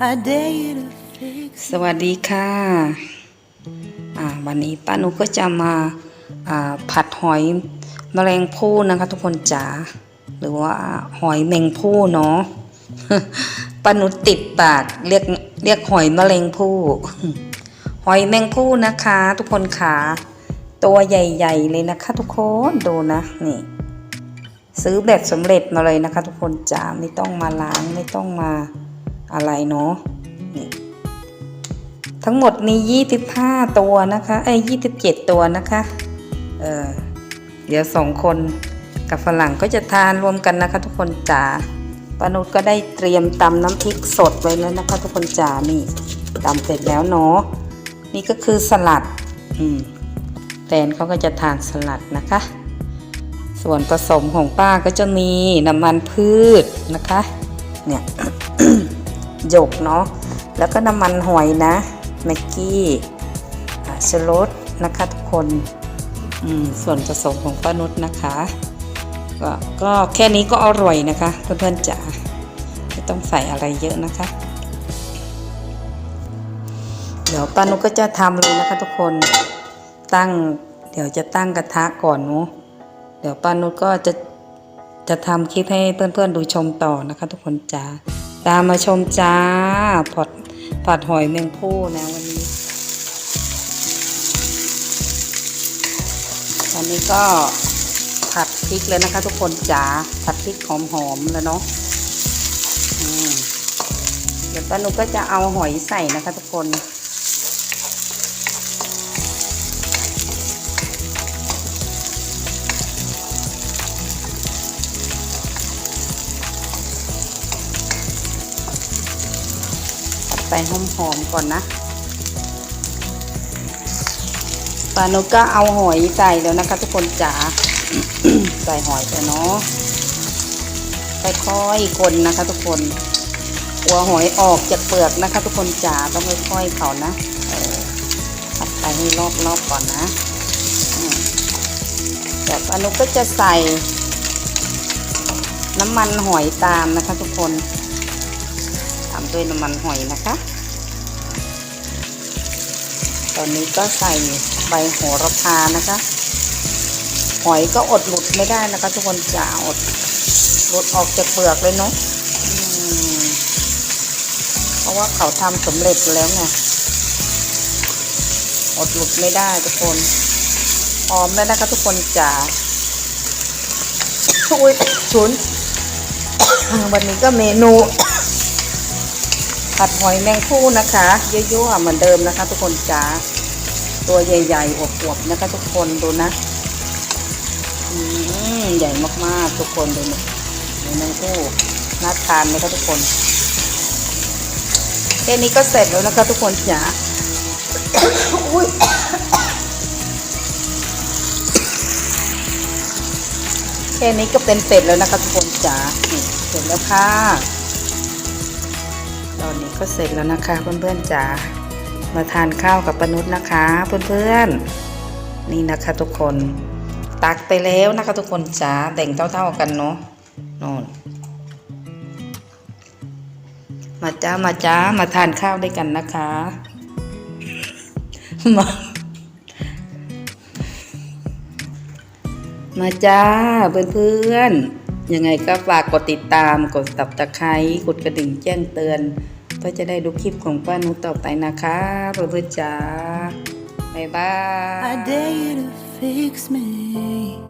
สวัสดีค่ะวันนี้ป้านุก็จะมาผัดหอยแมลงภู่นะคะ ทุกคนจ๋าหรือว่าหอยแมงภู่เนาะป้านุติดปากเรียกเรียกหอยแมลงภู่หอยแมงภู่นะคะ ทุกคนขาตัวใหญ่ ๆ เลยนะคะ ทุกคนดูนะนี่ ซื้อแบบสำเร็จมาเลยนะคะ ทุกคนจ๋าไม่ต้องมาล้างไม่ต้องมา อะไรเนาะนทั้งหมดมี25 ตัวนะคะเอ้ย27ตัวนะคะเออเดี๋ยวสองคนกับฝรั่งก็จะทานรวมกันนะคะ ทุกคนจ๋าปานุชก็ได้เตรียมตำน้ำพริกสดไว้แล้วนะคะ ทุกคนจ๋านี่ตำเสร็จแล้วเนาะนี่ก็คือสลัดอืมแฟนเขาก็จะทานสลัดนะคะ ส่วนผสมของป้าก็จะมีน้ำมันพืชนะคะ เนี่ย หยกเนาะแล้วก็น้ำมันหอยนะแม็กกี้อ่าชลดนะคะทุกคนส่วนผสมของป้านุชนะคะก็ก็แค่นี้ก็อร่อยนะคะเพื่อนๆจ๋าไม่ต้องใส่อะไรเยอะนะคะ เดี๋ยวป้านุชก็จะทำเลยนะคะทุกคนตั้ง เดี๋ยวจะตั้งกระทะก่อนเนาะเดี๋ยวป้านุชก็จะจะทำคลิปให้เพื่อนๆดูชมต่อนะคะ ทุกคนจ๋า ตามมาชมจ้าผัดผัดหอยแมงผู้นะวันนี้วันนี้ก็ผัดพริกเลยนะคะ ทุกคนจ๋าผัดพริกหอมๆแล้วเนาะเดี๋ยวป้านุก็จะเอาหอยใส่นะคะ ทุกคน ไปหอมๆก่อนนะปานุก็เอาหอยใส่แล้วนะคะ ทุกคนจ๋าใส่หอยไปเนาะค่อยๆคนนะคะ ทุกคนหัวหอยออกจากเปลือกนะคะ ทุกคนจ๋าต้องค่อยๆเขานะผัดไปให้รอบๆก่อนนะอืมเดี๋ยวปานุก็จะใส่น้ำมันหอยตามนะคะ ทุกคน ด้วยน้ำมันหอยนะคะ ตอนนี้ก็ใส่ใบโหระพานะคะ หอยก็อดหลุดไม่ได้นะคะ ทุกคนจะอดหลุดออกจากเปลือกเลยเนาะเพราะว่าเขาทำสำเร็จแล้วไงอดหลุดไม่ได้ทุกคนหอมแล้วนะคะทุกคนจ๋าอุ้ยชุน วันนี้ก็เมนู ผัดหอยแมงคู่นะคะยั่วๆเหมือนเดิมนะคะ ทุกคนจ้าตัวใหญ่ๆอวบๆนะคะ ทุกคนดูนะอืมใหญ่มากๆทุกคนดูนะหอยแมงคู่น่าทานไหมคะทุกคนแค่นี้ก็เสร็จแล้วนะคะ ทุกคนจ๋าอุ้ยแค่นี้ก็เป็นเสร็จแล้วนะคะทุกคนจ๋าเสร็จแล้วค่ะ ก็เสร็จแล้วนะคะเพื่อนๆจ๋ามาทานข้าวกับปนุษนะคะ เพื่อนๆ นี่นะคะทุกคน ตักไปแล้วนะคะทุกคนจ๋าแบ่งเท่าๆกันเนาะนอนมาจ้ามาจ้ามาทานข้าวด้วยกันนะคะมามาจ้าเพื่อนๆยังไงก็ฝากกดติดตามกดตับตะไคร้กดกระดิ่งแจ้งเตือน ก็จะได้ดูคลิปของป้านุต่อไปนะคะเพื่อนๆจ้าบ๊ายบาย